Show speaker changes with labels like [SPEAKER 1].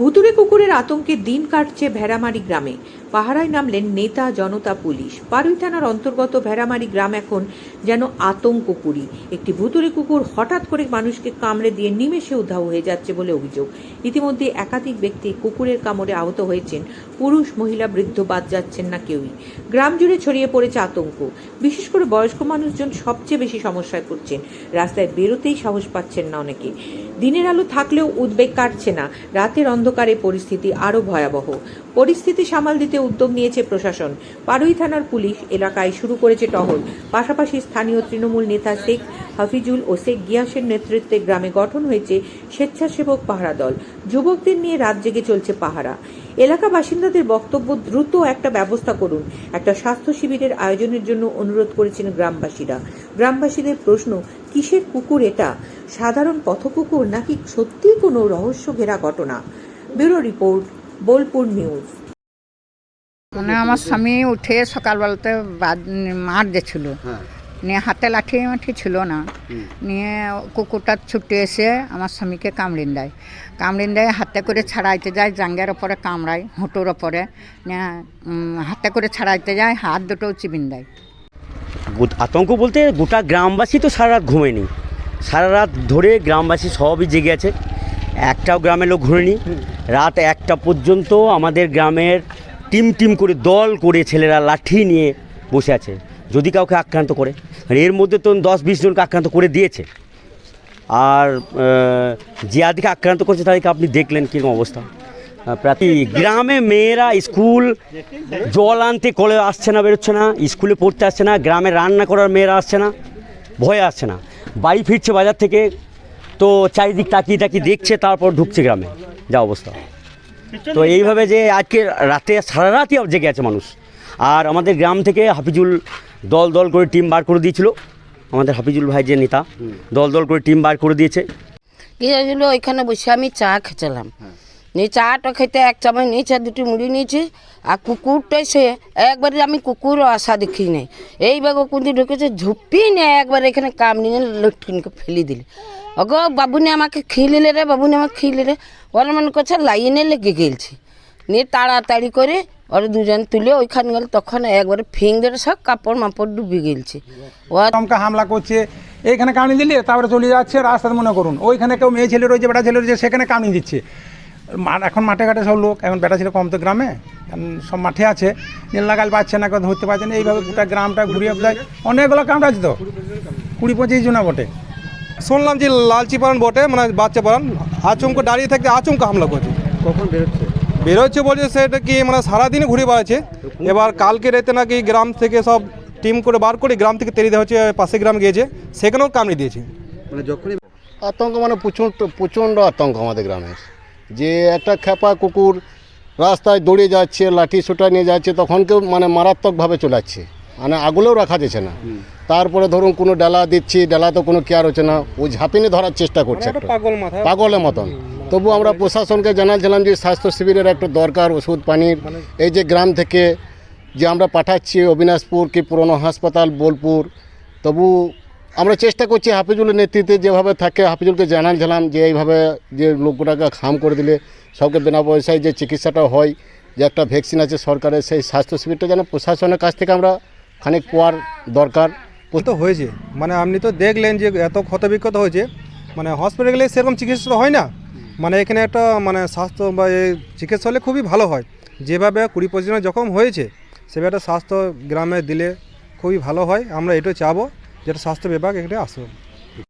[SPEAKER 1] ভুতুরে কুকুরের আতঙ্কে দিন কাটছে ভেড়ামারি গ্রামে। পাহারায় নামলেন নেতা, জনতা, পুলিশ। পারুই থানার অন্তর্গত ভেড়ামারি গ্রাম এখন যেন আতঙ্কপুরী। একটি ভুতুরে কুকুর হঠাৎ করে মানুষকে কামড়ে দিয়ে নিমেষে উধাও হয়ে যাচ্ছে বলে অভিযোগ। ইতিমধ্যে একাধিক ব্যক্তি কুকুরের কামড়ে আহত হয়েছেন। পুরুষ, মহিলা, বৃদ্ধ বাদ যাচ্ছেন না কেউই। গ্রাম জুড়ে ছড়িয়ে পড়েছে আতঙ্ক। বিশেষ করে বয়স্ক মানুষজন সবচেয়ে বেশি সমস্যায় পড়ছেন। রাস্তায় বেরোতেই সাহস পাচ্ছেন না অনেকে। দিনের আলো থাকলেও উদ্বেগ কাটছে না। রাতের অন্ধকারে পরিস্থিতি আরও ভয়াবহ। পরিস্থিতি সামাল দিতে উদ্যোগ নিয়েছে প্রশাসন। পাড়ুই থানার পুলিশ এলাকায় শুরু করেছে টহল। পাশাপাশি স্থানীয় তৃণমূল নেতা শেখ হাফিজুল ও শেখ গিয়াসের নেতৃত্বে গ্রামে গঠন হয়েছে স্বেচ্ছাসেবক পাহারা দল। যুবকদের নিয়ে রাত জেগে চলছে পাহারা। এলাকা বাসিন্দাদের বক্তব্য দ্রুত একটা ব্যবস্থা করুন। একটা স্বাস্থ্য শিবিরের আয়োজনের জন্য অনুরোধ করেছেন গ্রামবাসীরা। গ্রামবাসীদের প্রশ্ন, কিসের কুকুর এটা? সাধারণ পথকুকুর নাকি সত্যিই কোনো রহস্য ঘেরা ঘটনা? ব্যুরো রিপোর্ট বোলপুর নিউজ
[SPEAKER 2] মানে আমার স্বামী উঠে সকালবেলাতে মাঠ দিয়েছিল
[SPEAKER 3] হ্যাঁ।
[SPEAKER 2] নিয়ে হাতে লাঠি মাঠি ছিল না। নিয়ে কুকুরটা ছুটে এসে আমার স্বামীকে কামড়িন দেয়। কামড়িন দেয় হাতে করে ছাড়াইতে যায় জাঙ্গের ওপরে কামড়ায় হোঁটোর ওপরে। নিয়ে হাতে করে ছাড়াইতে যায় হাত দুটো চিবিন দেয়।
[SPEAKER 3] আতঙ্ক বলতে গোটা গ্রামবাসী তো সারা রাত ঘুমেনি। সারা রাত ধরে গ্রামবাসী সবই জেগে আছে। একটাও গ্রামের লোক ঘুরেনি। রাত একটা পর্যন্ত আমাদের গ্রামের টিম টিম করে দল করে ছেলেরা লাঠি নিয়ে বসে আছে, যদি কাউকে আক্রান্ত করে। এর মধ্যে তো দশ বিশ জনকে আক্রান্ত করে দিয়েছে। আর যে আদিকে আক্রান্ত করছে তাদেরকে আপনি দেখলেন কীরকম অবস্থা? প্রায় গ্রামে মেয়েরা স্কুল জল আনতে কলে আসছে না, বেরোচ্ছে না, স্কুলে পড়তে আসছে না, গ্রামে রান্না করার মেয়েরা আসছে না, ভয়ে আসছে না। বাড়ি ফিরছে বাজার থেকে, তো চারিদিক তাকিয়ে তাকিয়ে দেখছে, তারপর ঢুকছে গ্রামে। যা অবস্থা। তো এইভাবে যে আজকে রাতে সারা রাতই জেগে আছে মানুষ। আর আমাদের গ্রাম থেকে হাফিজুল দল দল করে টিম বার করে দিয়েছিল। আমাদের হাফিজুল ভাই যে নেতা দল দল করে টিম বার করে দিয়েছে।
[SPEAKER 4] ওইখানে বসে আমি চা খেছিলাম নিয়ে চাটা খেতে এক চামচ নিয়েছে দুটি মুড়ি নিয়েছি। আর কুকুরটাই সে একবারে আমি কুকুরও আশা দেখি নাই। এইভাবে কুন্দি ঢুকেছে, ঝুপি নিয়ে একবার এখানে কাম নিয়ে লটকিনকে ফেলে দিলে। অগো, বাবুনি আমাকে খিলিলে রে, বাবুনি আমাকে খিলি রে ওরা মনে করছে লাইনে লেগে গেলছে। নিয়ে তাড়াতাড়ি করে ওরা দুজন তুলে ওইখানে গেল, তখন একবারে ফিং ধরে সব কাপড় মাপড় ডুবে গেলছে। ও
[SPEAKER 5] হামলা করছে, এইখানে কামড়ি দিলে, তারপরে চলে যাচ্ছে, রাস্তাতে মনে করুন। ওইখানে কেউ মেয়ে ছেলে রয়েছে, বেটা ছেলে রয়েছে, সেখানে কামড়ি দিচ্ছে। এখন মাঠে ঘাটে সব লোক এখন বেটা ছিল কম তো গ্রামে এখন সব মাঠে আছে। নীল লাগাল পাচ্ছে না কেউ ধরতে পারছে না এইভাবে গোটা গ্রামটা ঘুরিয়ে দেয়। অনেকগুলো কামড়াচ্ছে তো কুড়ি পঁচিশ জনা বটে।
[SPEAKER 6] শুনলাম যে লালচি পালন বটে মানে বাচ্চা পালন আচমকা দাঁড়িয়ে থাকতে আচমকা হামলা করছে।
[SPEAKER 3] কখন বেরোচ্ছে?
[SPEAKER 6] বেরোচ্ছে বলছে সেটা কি মানে সারাদিনে ঘুরে বেড়াচ্ছে। এবার কালকে রাতে নাকি গ্রাম থেকে সব টিম করে বার করে গ্রাম থেকে তেড়ে দেওয়া হচ্ছে পাশে গ্রাম গিয়েছে সেখানেও কামড়ে দিয়েছে।
[SPEAKER 3] মানে যখনই
[SPEAKER 7] আতঙ্ক মানে প্রচণ্ড প্রচণ্ড আতঙ্ক আমাদের গ্রামের যে একটা খেপা কুকুর রাস্তায় দৌড়ে যাচ্ছে লাঠি সোটা নিয়ে যাচ্ছে তখন কেউ মানে মারাত্মকভাবে চলাচ্ছে। মানে আগুলেও রাখা যাচ্ছে না। তারপরে ধরুন কোনো ডালা দিচ্ছি ডালা তো কোনো কেয়ার হচ্ছে না ও ঝাঁপিনে ধরার চেষ্টা করছে
[SPEAKER 6] মাথা।
[SPEAKER 7] পাগলের মতন। তবু আমরা প্রশাসনকে জানাচ্ছিলাম যে স্বাস্থ্য শিবিরের একটা দরকার ওষুধ পানির। এই যে গ্রাম থেকে যে আমরা পাঠাচ্ছি অবিনাশপুর কি পুরনো হাসপাতাল বোলপুর তবু আমরা চেষ্টা করছি হাফিজুলের নেতৃত্বে যেভাবে থাকে, হাফিজুলকে জানাচ্ছিলাম যে এইভাবে যে লোকগুলোকে খাম করে দিলে সবকে বিনা পয়সায় যে চিকিৎসাটা হয়, যে একটা ভ্যাকসিন আছে সরকারের, সেই স্বাস্থ্য শিবিরটা যেন প্রশাসনের কাছ থেকে আমরা খানিক পাওয়ার দরকার।
[SPEAKER 6] তো হয়েছে। মানে আপনি তো দেখলেন যে এত ক্ষত বিক্ষত হয়েছে। মানে হসপিটালে গেলে সেরকম চিকিৎসা তো হয় না। মানে এখানে একটা মানে স্বাস্থ্য বা চিকিৎসা হলে খুবই ভালো হয়। যেভাবে কুড়ি পঁচিশ যখন হয়েছে, সেভাবে একটা স্বাস্থ্য গ্রামে দিলে খুবই ভালো হয়। আমরা এটাই চাবো। যেটা স্বাস্থ্য বিভাগ এখানে আসুক